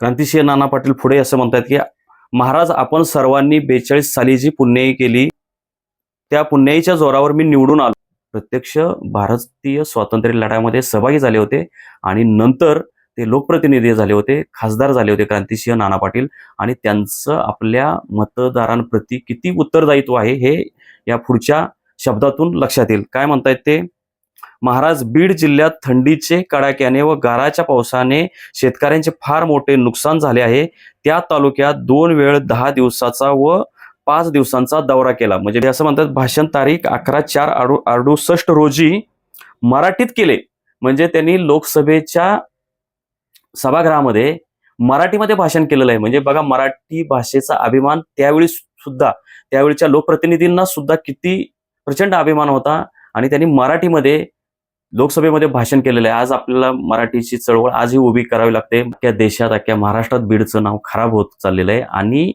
क्रांतिसिंह नाना पाटील पुढे असं म्हणतात की महाराज आपण सर्वांनी बेचाळीस साली जी पुण्याई केली. त्या पुण्याईच्या जोरावर मी निवडून आलो. प्रत्यक्ष भारतीय स्वातंत्र्य लढ्यामध्ये सहभागी झाले होते आणि नंतर ते लोकप्रतिनिधी झाले होते खासदार झाले होते क्रांतिसिंह नाना पाटील. आणि त्यांचं आपल्या मतदारांप्रती किती उत्तरदायित्व आहे हे या पुढच्या शब्दातून लक्षात येईल. काय म्हणतायत ते? महाराज बीड जिल्ह्यात थंडीचे कडाक्याने व गाराच्या पावसाने शेतकऱ्यांचे फार मोठे नुकसान झाले आहे. त्या तालुक्यात दोन वेळ दहा दिवसाचा व पाच दिवसांचा दौरा केला. म्हणजे असं म्हणतात भाषण तारीख अकरा चार अडु अडुसष्ट रोजी मराठीत केले. म्हणजे त्यांनी लोकसभेच्या सभागृहामध्ये मराठीमध्ये भाषण केलेलं आहे. म्हणजे बघा मराठी भाषेचा अभिमान त्यावेळी सुद्धा त्यावेळीच्या लोकप्रतिनिधींना सुद्धा किती प्रचंड अभिमान होता. आणि त्यांनी मराठीमध्ये लोकसभेमध्ये भाषण केलेलं आहे. आज आपल्याला मराठीची चळवळ आजही उभी करावी लागते. अख्ख्या देशात अख्ख्या महाराष्ट्रात बीडचं नाव खराब होत चाललेलं आहे आणि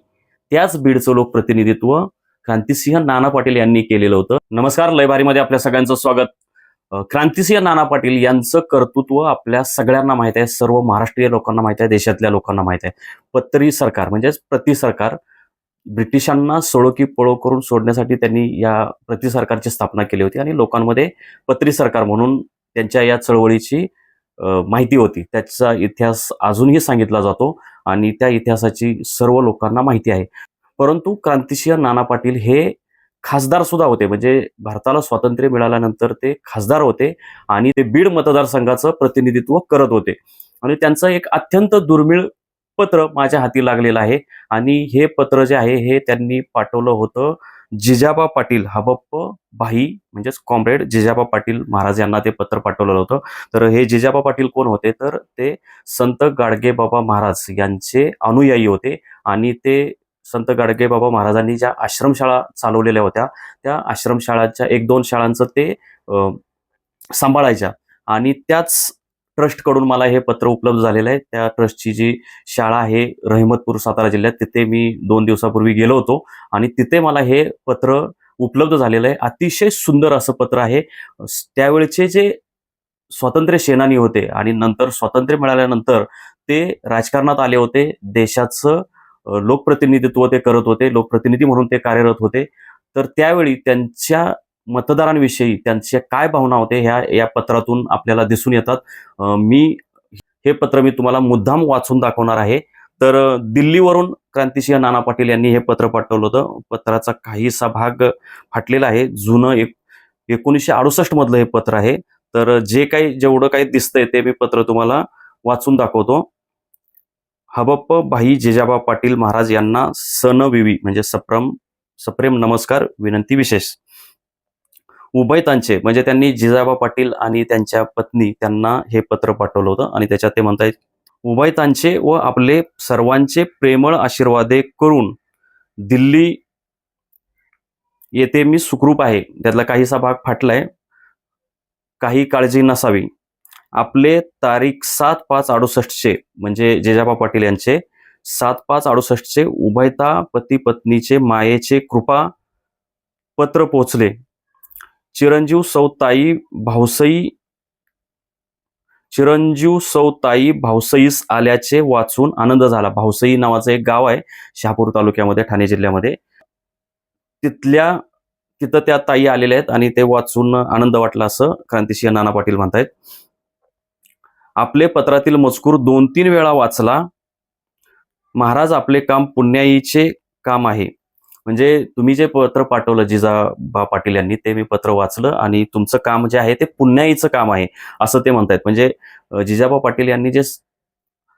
त्याच बीडचं लोकप्रतिनिधित्व क्रांतिसिंह नाना पाटील यांनी केलेलं होतं. नमस्कार लयभारीमध्ये आपल्या सगळ्यांचं स्वागत. क्रांतिसिंह नाना पाटील यांचं कर्तृत्व आपल्या सगळ्यांना माहीत आहे. सर्व महाराष्ट्रीय लोकांना माहीत आहे. देशातल्या लोकांना माहीत आहे. पत्तरी सरकार म्हणजेच प्रति सरकार ब्रिटिशांना सोळो की पळो करून सोडण्यासाठी त्यांनी या प्रति सरकारची स्थापना केली होती आणि लोकांमध्ये पत्री सरकार म्हणून त्यांच्या या चळवळीची माहिती होती. त्याचा इतिहास अजूनही सांगितला जातो आणि त्या इतिहासाची सर्व लोकांना माहिती आहे. परंतु क्रांतिसिंह नाना पाटील हे खासदार सुद्धा होते. म्हणजे भारताला स्वातंत्र्य मिळाल्यानंतर ते खासदार होते आणि ते बीड मतदारसंघाचं प्रतिनिधित्व करत होते. आणि त्यांचं एक अत्यंत दुर्मिळ पत्र माझ्या हाती लागलेलं आहे. आणि हे पत्र जे आहे हे त्यांनी पाठवलं होतं जिजाबा पाटील हबप्प भाई म्हणजेच कॉम्रेड जिजाबा पाटील महाराज यांना ते पत्र पाठवलेलं होतं. तर हे जिजाबा पाटील कोण होते? तर ते संत गाडगे बाबा महाराज यांचे अनुयायी होते. आणि ते संत गाडगे बाबा महाराजांनी ज्या आश्रमशाळा चालवलेल्या होत्या त्या आश्रमशाळांच्या एक दोन शाळांचं ते सांभाळायच्या. आणि त्याच ट्रस्टकडून मला हे पत्र उपलब्ध झालेलं आहे. त्या ट्रस्टची जी शाळा आहे रहिमतपूर सातारा जिल्ह्यात तिथे मी दोन दिवसापूर्वी गेलो होतो आणि तिथे मला हे पत्र उपलब्ध झालेलं आहे. अतिशय सुंदर असं पत्र आहे. त्यावेळचे जे स्वातंत्र्य सेनानी होते आणि नंतर स्वातंत्र्य मिळाल्यानंतर ते राजकारणात आले होते. देशाचं लोकप्रतिनिधित्व ते करत होते. लोकप्रतिनिधी म्हणून ते कार्यरत होते. तर त्यावेळी त्यांच्या मतदारांविषयी त्यांच्या काय भावना होते ह्या या पत्रातून आपल्याला दिसून येतात. मी हे पत्र मी तुम्हाला मुद्दाम वाचून दाखवणार आहे. तर दिल्लीवरून क्रांतिसिंह नाना पाटील यांनी हे पत्र पाठवलं होतं. पत्राचा काहीसा भाग फाटलेला आहे. जुनं एक एकोणीसशे अडुसष्ट मधलं हे पत्र आहे. तर जे काही जेवढं काही दिसतंय ते मी पत्र तुम्हाला वाचून दाखवतो. हबप्प भाई जेजाबा पाटील महाराज यांना सनविवी म्हणजे सप्रम सप्रेम नमस्कार विनंती विशेष. उभयतांचे म्हणजे त्यांनी जिजाबा पाटील आणि त्यांच्या पत्नी त्यांना हे पत्र पाठवलं होतं. आणि त्याच्यात ते म्हणतायत उभयतांचे व आपले सर्वांचे प्रेमळ आशीर्वादे करून दिल्ली येथे मी सुखरूप आहे. त्यातला काहीसा भाग फाटलाय. काही काळजी नसावी. आपले तारीख सात पाच अडुसष्टचे म्हणजे जिजाबा पाटील यांचे सात पाच अडुसष्टचे उभयता पती पत्नीचे मायेचे कृपा पत्र पोचले. चिरंजीव सौताई भावसई चिरंजीव सौताई भावसईस आल्याचे वाचून आनंद झाला. भावसई नावाचं एक गाव आहे शहापूर तालुक्यामध्ये ठाणे जिल्ह्यामध्ये. तिथल्या तिथं त्या ताई आलेल्या आहेत आणि ते वाचून आनंद वाटला असं क्रांतिसिंह नाना पाटील म्हणतायत. आपले पत्रातील मजकूर दोन तीन वेळा वाचला. महाराज आपले काम पुण्याईचे काम आहे. म्हणजे तुम्ही जे पत्र पाठवलं जिजाबा पाटील यांनी ते मी पत्र वाचलं आणि तुमचं काम जे आहे ते पुण्याईचं काम आहे असं ते म्हणतायत. म्हणजे जिजाबा पाटील यांनी जे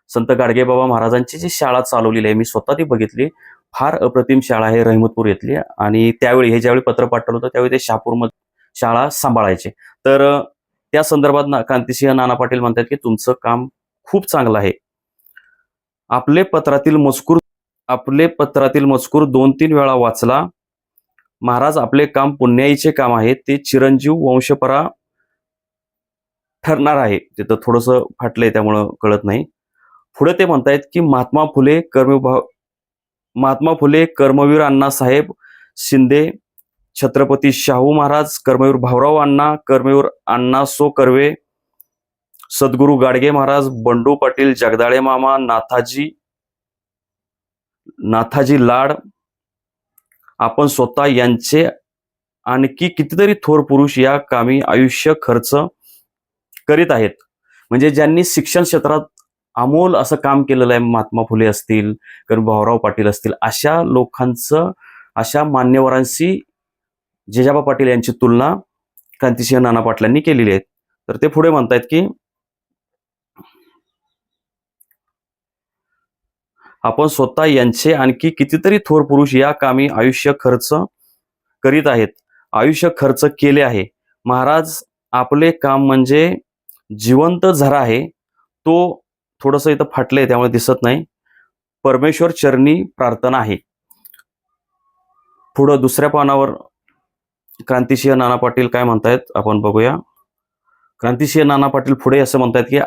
संत गाडगेबाबा महाराजांची जी शाळा चालवलेली आहे मी स्वतः ती बघितली. फार अप्रतिम शाळा आहे रहिमतपूर येथली आणि त्यावेळी हे ज्यावेळी पत्र पाठवलं होतं त्यावेळी ते शहापूरमध्ये शाळा सांभाळायचे. तर त्या संदर्भात ना क्रांतिसिंह नाना पाटील म्हणतात की तुमचं काम खूप चांगलं आहे. आपले पत्रातील मजकूर आपले पत्रातील मजकूर दोन तीन वेळा वाचला. महाराज आपले काम पुण्याईचे काम आहे. ते चिरंजीव वंशपरा ठरणार आहे. तिथं थोडंसं फाटलंय त्यामुळं कळत नाही. पुढे ते म्हणतायत की महात्मा फुले कर्मभाव महात्मा फुले कर्मवीर अण्णासाहेब शिंदे छत्रपती शाहू महाराज कर्मवीर भाऊराव अण्णा कर्मवीर अण्णा सो कर्वे सद्गुरू गाडगे महाराज बंडू पाटील जगदाळे मामा नाथाजी नाथाजी लाड आपण स्वतः यांचे आणखी कितीतरी थोर पुरुष या कामी आयुष्य खर्च करीत आहेत. म्हणजे ज्यांनी शिक्षण क्षेत्रात अमोल असं काम केलेलं आहे महात्मा फुले असतील कारण भाऊराव पाटील असतील अशा लोकांचं अशा मान्यवरांशी जेजाबा पाटील यांची तुलना क्रांतिसिंह नाना पाटलांनी केलेली आहे. तर ते पुढे म्हणतायत की आपण स्वतः यांचे आणखी कितीतरी थोर पुरुष या कामी आयुष्य खर्च करीत आहेत. आयुष्य खर्च केले आहे. महाराज आपले काम म्हणजे जिवंत झरा आहे. तो थोडस इथं फाटलंय त्यामुळे दिसत नाही. परमेश्वर चरणी प्रार्थना आहे. पुढं दुसऱ्या पानावर क्रांतिसिंह नाना पाटील काय म्हणतायत आपण बघूया. क्रांतिसिंह नाना पाटील पुढे असं म्हणतायत की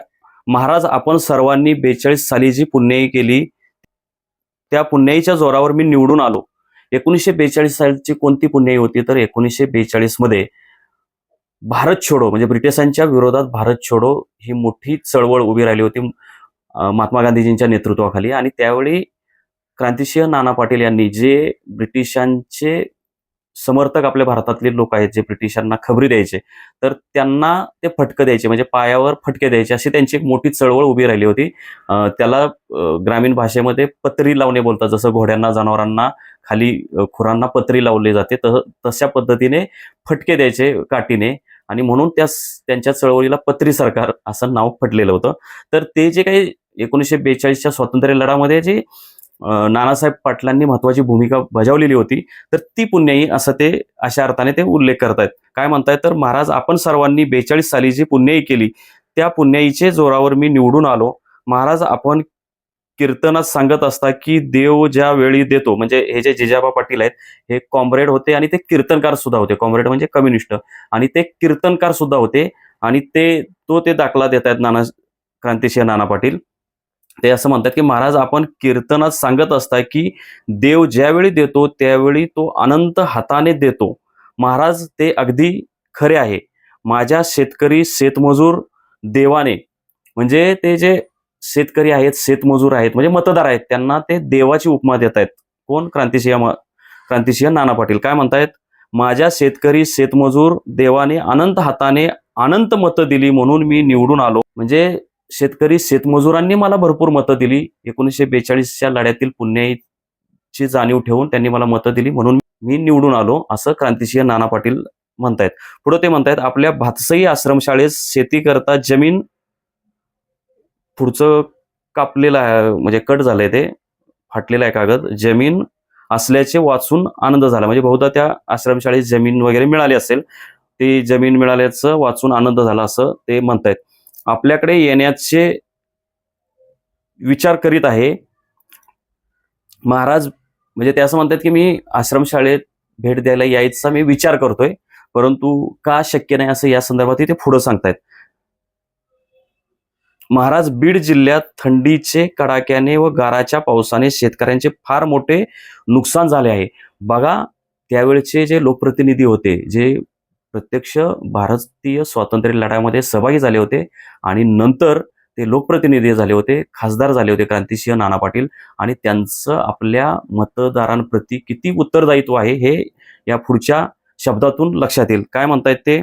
महाराज आपण सर्वांनी बेचाळीस साली जी पुण्यही केली त्या पुण्याईच्या जोरावर मी निवडून आलो. एकोणीसशे बेचाळीस सालची कोणती पुण्याई होती? तर एकोणीसशे बेचाळीसमध्ये भारत छोडो म्हणजे ब्रिटिशांच्या विरोधात भारत छोडो ही मोठी चळवळ उभी राहिली होती महात्मा गांधीजींच्या नेतृत्वाखाली. आणि त्यावेळी क्रांतिसिंह नाना पाटील यांनी जे ब्रिटिशांचे समर्थक आपल्या भारतातले लोक आहेत जे ब्रिटिशांना खबरी द्यायचे तर त्यांना ते फटकं द्यायचे म्हणजे पायावर फटके द्यायचे अशी त्यांची एक मोठी चळवळ उभी राहिली होती. त्याला ग्रामीण भाषेमध्ये पत्री लावणे बोलतात जसं घोड्यांना जनावरांना खाली खुरांना पत्री लावले जाते तस तशा पद्धतीने फटके द्यायचे काठीने आणि म्हणून त्या त्यांच्या चळवळीला पत्री सरकार असं नाव पडलेलं होतं. तर ते जे काही एकोणीसशे बेचाळीसच्या स्वातंत्र्य लढ्यामध्ये जे नानासाहेब पाटलांनी महत्वाची भूमिका बजावलेली होती. तर ती पुण्याई असं ते अशा अर्थाने ते उल्लेख करतायत. काय म्हणतायत? तर महाराज आपण सर्वांनी बेचाळीस साली जी पुण्याई केली त्या पुण्याईचे जोरावर मी निवडून आलो. महाराज आपण कीर्तनात सांगत असता की देव ज्या वेळी देतो म्हणजे हे जे जिजाबा पाटील आहेत हे कॉम्रेड होते आणि ते कीर्तनकार सुद्धा होते. कॉम्रेड म्हणजे कम्युनिस्ट. आणि ते कीर्तनकार सुद्धा होते आणि ते तो ते दाखला देत आहेत नाना क्रांतिसिंह नाना पाटील. ते असं म्हणतात की महाराज आपण कीर्तनात सांगत असता की देव ज्यावेळी देतो त्यावेळी तो अनंत हाताने देतो. महाराज ते अगदी खरे आहे. माझ्या शेतकरी शेतमजूर देवाने म्हणजे ते जे शेतकरी आहेत शेतमजूर आहेत म्हणजे मतदार आहेत त्यांना ते देवाची उपमा देत आहेत कोण? क्रांतिसिंह क्रांतिसिंह नाना पाटील. काय म्हणतायत? माझ्या शेतकरी शेतमजूर देवाने अनंत हाताने अनंत मतं दिली म्हणून मी निवडून आलो. म्हणजे शेतकरी शेतमजुरांनी मला भरपूर मतं दिली. एकोणीसशे बेचाळीसच्या लढ्यातील पुण्याईची जाणीव ठेवून त्यांनी मला मतं दिली. म्हणून मी निवडून आलो असं क्रांतिसिंह नाना पाटील म्हणतायत. पुढे ते म्हणतायत आपल्या भातसई आश्रमशाळेत शेती करता जमीन पुढचं कापलेलं आहे म्हणजे कट झालंय ते फाटलेलं आहे कागद. जमीन असल्याचे वाचून आनंद झाला. म्हणजे बहुधा त्या आश्रमशाळेत जमीन वगैरे मिळाली असेल ती जमीन मिळाल्याचं वाचून आनंद झाला असं ते म्हणतायत. आपल्याकडे येण्याचे विचार करीत आहे. महाराज म्हणजे ते असं म्हणतात की मी आश्रमशाळेत भेट द्यायला यायचा मी विचार करतोय परंतु का शक्य नाही असं या संदर्भात ते पुढं सांगतायत. महाराज बीड जिल्ह्यात थंडीचे कडाक्याने व गाराच्या पावसाने शेतकऱ्यांचे फार मोठे नुकसान झाले आहे. बघा त्यावेळचे जे लोकप्रतिनिधी होते जे प्रत्यक्ष भारतीय स्वातंत्र्य लढ्यामध्ये सहभागी झाले होते आणि नंतर ते लोकप्रतिनिधी झाले होते खासदार झाले होते क्रांतिसिंह नाना पाटील. आणि त्यांचं आपल्या मतदारांप्रती किती उत्तरदायित्व आहे हे या पुढच्या शब्दातून लक्षात येईल. काय म्हणतायत ते?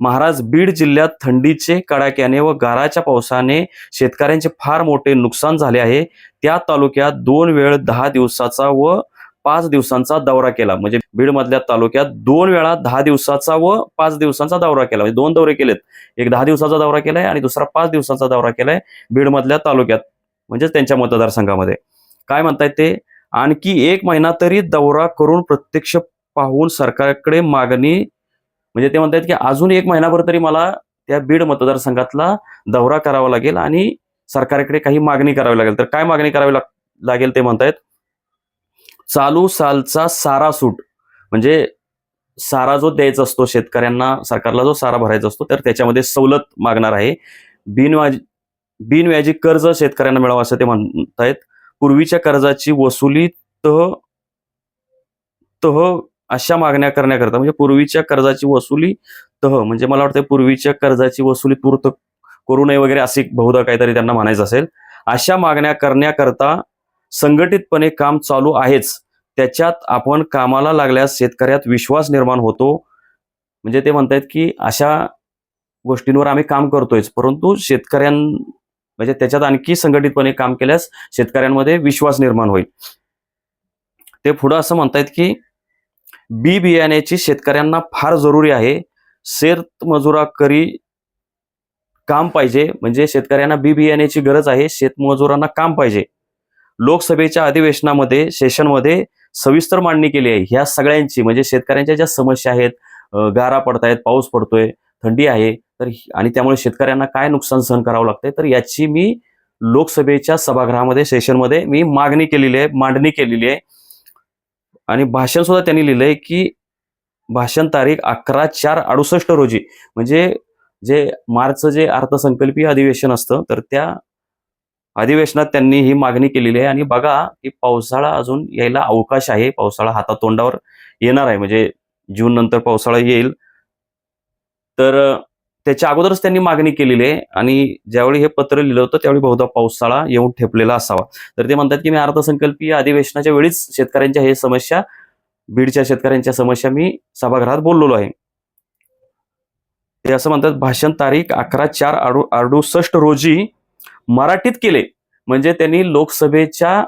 महाराज बीड जिल्ह्यात थंडीचे कडाक्याने व गाराच्या पावसाने शेतकऱ्यांचे फार मोठे नुकसान झाले आहे. त्या तालुक्यात दोन वेळ दहा दिवसाचा व पाच दिवसांचा दौरा केला. म्हणजे बीड मधल्या तालुक्यात दोन वेळा दहा दिवसाचा व पाच दिवसांचा दौरा केला. म्हणजे दोन दौरे केलेत. एक दहा दिवसाचा दौरा केलाय आणि दुसरा पाच दिवसांचा दौरा केलाय बीड मधल्या तालुक्यात. म्हणजेच त्यांच्या मतदारसंघामध्ये. काय म्हणतायत ते? आणखी एक महिना तरी दौरा करून प्रत्यक्ष पाहून सरकारकडे मागणी म्हणजे ते म्हणतायत की अजून एक महिनाभर तरी मला त्या बीड मतदारसंघातला दौरा करावा लागेल आणि सरकारकडे काही मागणी करावी लागेल. तर काय मागणी करावी लाग- लागेल ते म्हणतायत? चालू सालचा सारा सूट म्हणजे सारा जो द्यायचा असतो शेतकऱ्यांना सरकारला जो सारा भरायचा असतो तर त्याच्यामध्ये सवलत मागणार आहे. बिनव्याज बिनव्याजी कर्ज शेतकऱ्यांना मिळावं असं ते म्हणतायत. पूर्वीच्या कर्जाची वसुली तह तह अशा मागण्या करण्याकरता म्हणजे पूर्वीच्या कर्जाची वसुली तह म्हणजे मला वाटतं पूर्वीच्या कर्जाची वसुली तूर्त करू नये वगैरे असे बहुधा काहीतरी त्यांना म्हणायचं असेल. अशा मागण्या करण्याकरता संघटितपणे काम चालू आहेच. त्याच्यात आपण कामाला लागल्यास शेतकऱ्यात विश्वास निर्माण होतो. म्हणजे ते म्हणतायत की अशा गोष्टींवर आम्ही काम करतोयच. परंतु शेतकऱ्यां म्हणजे त्याच्यात आणखी संघटितपणे काम केल्यास शेतकऱ्यांमध्ये विश्वास निर्माण होईल. ते पुढं असं म्हणतायत की बी बियाण्याची शेतकऱ्यांना फार जरुरी आहे. शेतमजुरा करी काम पाहिजे. म्हणजे शेतकऱ्यांना बी बियाण्याची गरज आहे. शेतमजुरांना काम पाहिजे. लोकसभेच्या अधिवेशनामध्ये सेशनमध्ये सविस्तर मांडणी केली आहे. ह्या सगळ्यांची म्हणजे शेतकऱ्यांच्या ज्या समस्या आहेत गारा पडतायत पाऊस पडतोय थंडी आहे तर आणि त्यामुळे शेतकऱ्यांना काय नुकसान सहन करावं लागतंय तर याची मी लोकसभेच्या सभागृहामध्ये सेशनमध्ये मी मागणी केलेली आहे मांडणी केलेली आहे. आणि भाषण सुद्धा त्यांनी लिहिलंय की भाषण तारीख अकरा चार अडुसष्ट रोजी म्हणजे जे मार्चचं जे अर्थसंकल्पीय अधिवेशन असतं तर त्या अधिवेशनात त्यांनी ही मागणी केलेली आहे. आणि बघा की पावसाळा अजून यायला अवकाश आहे. पावसाळा हातातोंडावर येणार आहे. म्हणजे जून नंतर पावसाळा येईल. तर त्याच्या अगोदरच त्यांनी मागणी केलेली आहे. आणि ज्यावेळी हे पत्र लिहिलं होतं त्यावेळी बहुधा पावसाळा येऊन ठेपलेला असावा. तर ते म्हणतात की मी अर्थसंकल्पीय अधिवेशनाच्या वेळीच शेतकऱ्यांच्या हे समस्या बीडच्या शेतकऱ्यांच्या समस्या मी सभागृहात बोललेलो आहे. ते असं म्हणतात भाषण तारीख अकरा चार अडुसष्ट रोजी मराठीत केले. म्हणजे त्यांनी लोकसभेच्या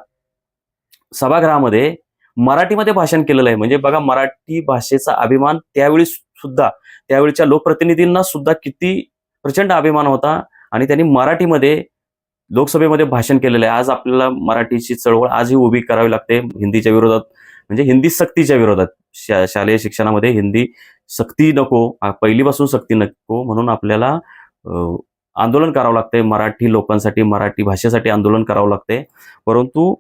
सभागृहामध्ये मराठीमध्ये भाषण केलेलं आहे. म्हणजे बघा मराठी भाषेचा अभिमान त्यावेळी सुद्धा त्यावेळीच्या लोकप्रतिनिधींना सुद्धा किती प्रचंड अभिमान होता. आणि त्यांनी मराठीमध्ये लोकसभेमध्ये भाषण केलेलं आहे. आज आपल्याला मराठीची चळवळ आजही उभी करावी लागते हिंदीच्या विरोधात. म्हणजे हिंदी सक्तीच्या विरोधात. शा शालेय शिक्षणामध्ये हिंदी सक्ती नको पहिलीपासून सक्ती नको म्हणून आपल्याला आंदोलन करावं लागतंय. मराठी लोकांसाठी मराठी भाषेसाठी आंदोलन करावं लागतंय. परंतु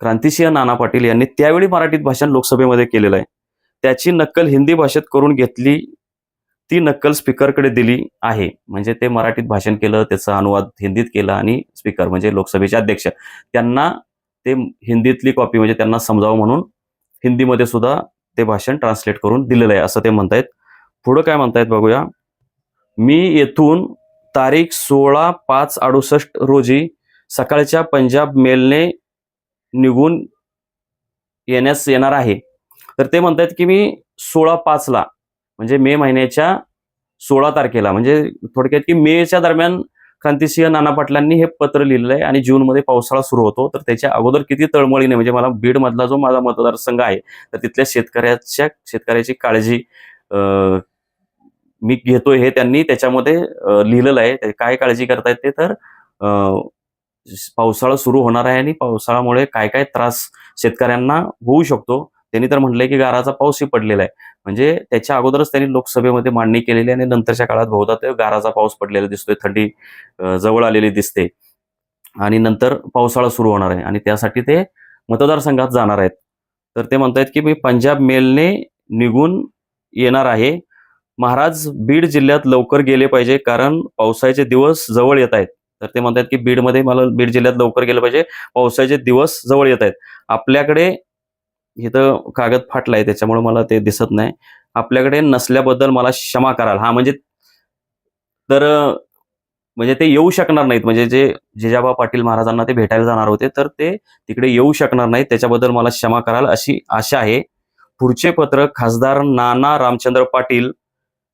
क्रांतिसिंह नाना पाटील यांनी त्यावेळी मराठीत भाषण लोकसभेमध्ये केलेलं आहे. त्याची नक्कल हिंदी भाषेत करून घेतली ती नक्कल स्पीकरकडे दिली आहे. म्हणजे ते मराठीत भाषण केलं त्याचा अनुवाद हिंदीत केला आणि स्पीकर म्हणजे लोकसभेचे अध्यक्ष. त्यांना ते हिंदीतली कॉपी म्हणजे त्यांना समजावं म्हणून हिंदीमध्ये सुद्धा ते भाषण ट्रान्सलेट करून दिलेलं आहे असं ते म्हणतायत. पुढं काय म्हणतायत बघूया. मी येथून तारीख सोळा पाच अडुसष्ट रोजी सकाळच्या पंजाब मेलने निघून येण्यास येणार आहे. तर ते म्हणतात की मी सोळा पाचला म्हणजे मे महिन्याच्या सोळा तारखेला म्हणजे थोडक्यात की मेच्या दरम्यान क्रांतिसिंह नाना पाटलांनी हे पत्र लिहिलं आहे आणि जूनमध्ये पावसाळा सुरू होतो. तर त्याच्या अगोदर किती तळमळीने म्हणजे मला बीडमधला जो माझा मतदारसंघ आहे तर तिथल्या शेतकऱ्याच्या शेतकऱ्याची काळजी मी घेतोय हे त्यांनी त्याच्यामध्ये लिहिलेलं आहे. काय काळजी करतायत ते तर पावसाळा सुरू होणार आहे आणि पावसाळ्यामुळे काय काय त्रास शेतकऱ्यांना होऊ शकतो. त्यांनी तर म्हटलंय की गाराचा पाऊसही पडलेला आहे. म्हणजे त्याच्या अगोदरच त्यांनी लोकसभेमध्ये मांडणी केलेली आहे आणि नंतरच्या काळात बहुधा ते गाराचा पाऊस पडलेला दिसतोय थंडी जवळ आलेली दिसते. आणि नंतर पावसाळा सुरू होणार आहे आणि त्यासाठी ते मतदारसंघात जाणार आहेत. तर ते म्हणतायत की मी पंजाब मेलने निघून येणार आहे. महाराज बीड जिल्ह्यात लवकर गेले पाहिजे कारण पावसाळ्याचे दिवस जवळ येत आहेत. तर ते म्हणतात की बीडमध्ये मला बीड जिल्ह्यात लवकर गेलं पाहिजे पावसाळ्याचे दिवस जवळ येत आहेत. आपल्याकडे इथं कागद फाटलाय त्याच्यामुळे मला ते दिसत नाही. आपल्याकडे नसल्याबद्दल मला क्षमा कराल. हा म्हणजे तर म्हणजे ते येऊ शकणार नाहीत. म्हणजे जे जिजाबा पाटील महाराजांना ते भेटायला जाणार होते तर ते तिकडे येऊ शकणार नाहीत. त्याच्याबद्दल मला क्षमा कराल अशी आशा आहे. पुढचे पत्र खासदार नाना रामचंद्र पाटील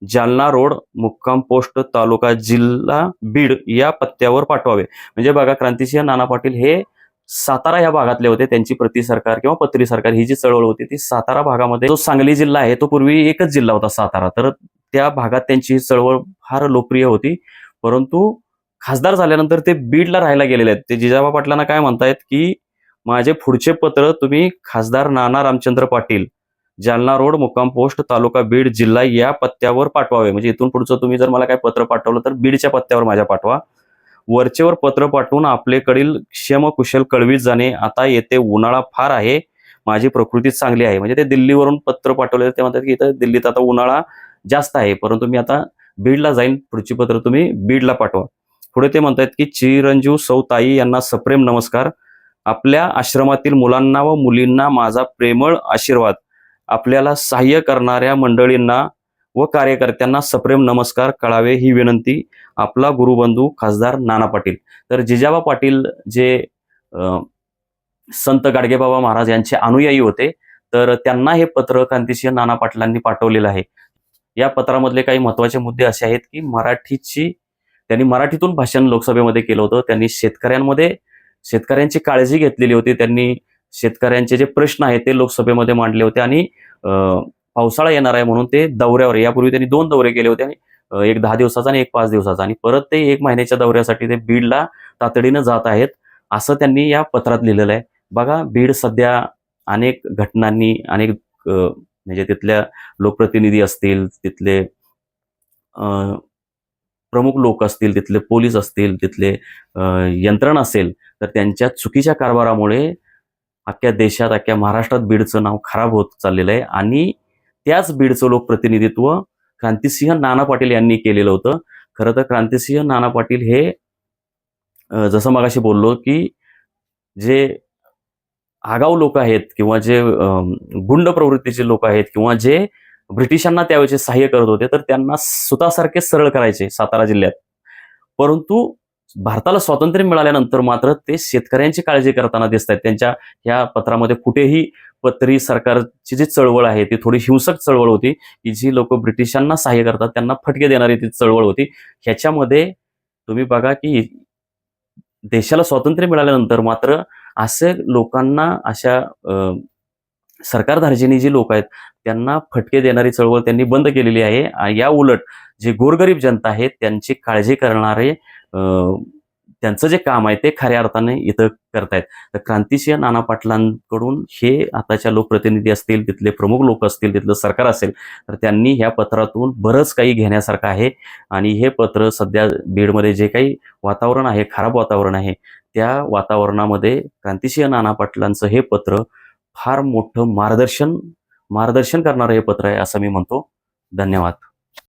जालना रोड मुक्काम पोस्ट तालुका जिल्हा बीड या पत्त्यावर पाठवावे. म्हणजे बघा क्रांतिसिंह नाना पाटील हे सातारा ह्या भागातले होते. त्यांची प्रति सरकार किंवा पत्री सरकार ही जी चळवळ होती ती सातारा भागामध्ये जो सांगली जिल्हा आहे तो पूर्वी एकच जिल्हा होता सातारा. तर त्या भागात त्यांची ही चळवळ फार लोकप्रिय होती. परंतु खासदार झाल्यानंतर ते बीडला राहायला गेलेले आहेत. ते जिजाबा पाटलांना काय म्हणतायत की माझे पुढचे पत्र तुम्ही खासदार नाना रामचंद्र पाटील जालना रोड मुक्काम पोस्ट तालुका बीड जिल्हा या पत्त्यावर पाठवावे. म्हणजे इथून पुढचं तुम्ही जर मला काय पत्र पाठवलं तर बीडच्या पत्त्यावर माझ्या पाठवा. वरचेवर पत्र पाठवून आपलेकडील क्षम कुशल कळवीत जाणे आता येथे उन्हाळा फार आहे. माझी प्रकृती चांगली आहे. म्हणजे ते दिल्लीवरून पत्र पाठवले ते म्हणतात की इथं दिल्लीत आता उन्हाळा जास्त आहे. परंतु मी आता बीडला जाईन. पुढची पत्र तुम्ही बीडला पाठवा. पुढे ते म्हणतात की चिरंजीव सौताई यांना सप्रेम नमस्कार. आपल्या आश्रमातील मुलांना व मुलींना माझा प्रेमळ आशीर्वाद. आपल्याला सहाय्य करणाऱ्या मंडळींना व कार्यकर्त्यांना सप्रेम नमस्कार कळावे ही विनंती आपला गुरुबंधू खासदार नाना पाटील. तर जिजाबा पाटील जे संत गाडगेबाबा महाराज यांचे अनुयायी होते तर त्यांना हे पत्र क्रांतिसिंह नाना पाटलांनी पाठवलेलं आहे. या पत्रामधले काही महत्त्वाचे मुद्दे असे आहेत की मराठीची त्यांनी मराठीतून भाषण लोकसभेमध्ये केलं होतं त्यांनी शेतकऱ्यांमध्ये शेतकऱ्यांची काळजी घेतलेली होती त्यांनी शेतकऱ्यांचे जे प्रश्न आहेत ते लोकसभेमध्ये मांडले होते आणि पावसाळा येणार आहे म्हणून ते दौऱ्यावर यापूर्वी त्यांनी दोन दौरे केले होते आणि एक दहा दिवसाचा आणि एक पाच दिवसाचा. आणि परत ते एक महिन्याच्या दौऱ्यासाठी ते बीडला तातडीनं जात आहेत असं त्यांनी या पत्रात लिहिलेलं आहे. बघा बीड सध्या अनेक घटनांनी अनेक म्हणजे तिथल्या लोकप्रतिनिधी असतील तिथले प्रमुख लोक असतील तिथले पोलीस असतील तिथले यंत्रणा असेल तर त्यांच्या चुकीच्या कारभारामुळे अख्ख्या देशात अख्ख्या महाराष्ट्रात बीडचं नाव खराब होत चाललेलं आहे. आणि त्याच बीडचं लोकप्रतिनिधित्व क्रांतिसिंह नाना पाटील यांनी केलेलं होतं. खरं तर क्रांतिसिंह नाना पाटील हे जसं मगाशी बोललो की जे आगाऊ लोक आहेत किंवा जे गुंड प्रवृत्तीचे लोक आहेत किंवा जे ब्रिटिशांना त्यावेळेचे सहाय्य करत होते तर त्यांना स्वतःसारखे सरळ करायचे सातारा जिल्ह्यात. परंतु भारताला स्वातंत्र्य मिळाल्यानंतर मात्र ते शेतकऱ्यांची काळजी करताना दिसत आहेत त्यांच्या या पत्रामध्ये कुठेही पत्री सरकारची जी चळवळ आहे ती थोडी हिंसक चळवळ होती की जी लोक ब्रिटिशांना सहाय्य करतात त्यांना फटके देणारी ती चळवळ होती. ह्याच्यामध्ये तुम्ही बघा की देशाला स्वातंत्र्य मिळाल्यानंतर मात्र असे लोकांना अशा अं, सरकारधार्जिनी जी लोक आहेत त्यांना फटके देणारी चळवळ त्यांनी बंद केलेली आहे. या उलट जे गोरगरीब जनता आहे त्यांची काळजी करणारे त्यांचं जे काम आहे ते खऱ्या अर्थाने इथं करतायत. तर क्रांतिसिंह नाना पाटलांकडून हे आताच्या लोकप्रतिनिधी असतील तिथले प्रमुख लोक असतील तिथलं सरकार असेल तर त्यांनी ह्या पत्रातून बरंच काही घेण्यासारखं आहे. आणि हे पत्र सध्या बीडमध्ये जे काही वातावरण आहे खराब वातावरण आहे त्या वातावरणामध्ये क्रांतिसिंह नाना पाटलांचं हे पत्र फार मोठं मार्गदर्शन मार्गदर्शन करणारं हे पत्र आहे असं मी म्हणतो. धन्यवाद.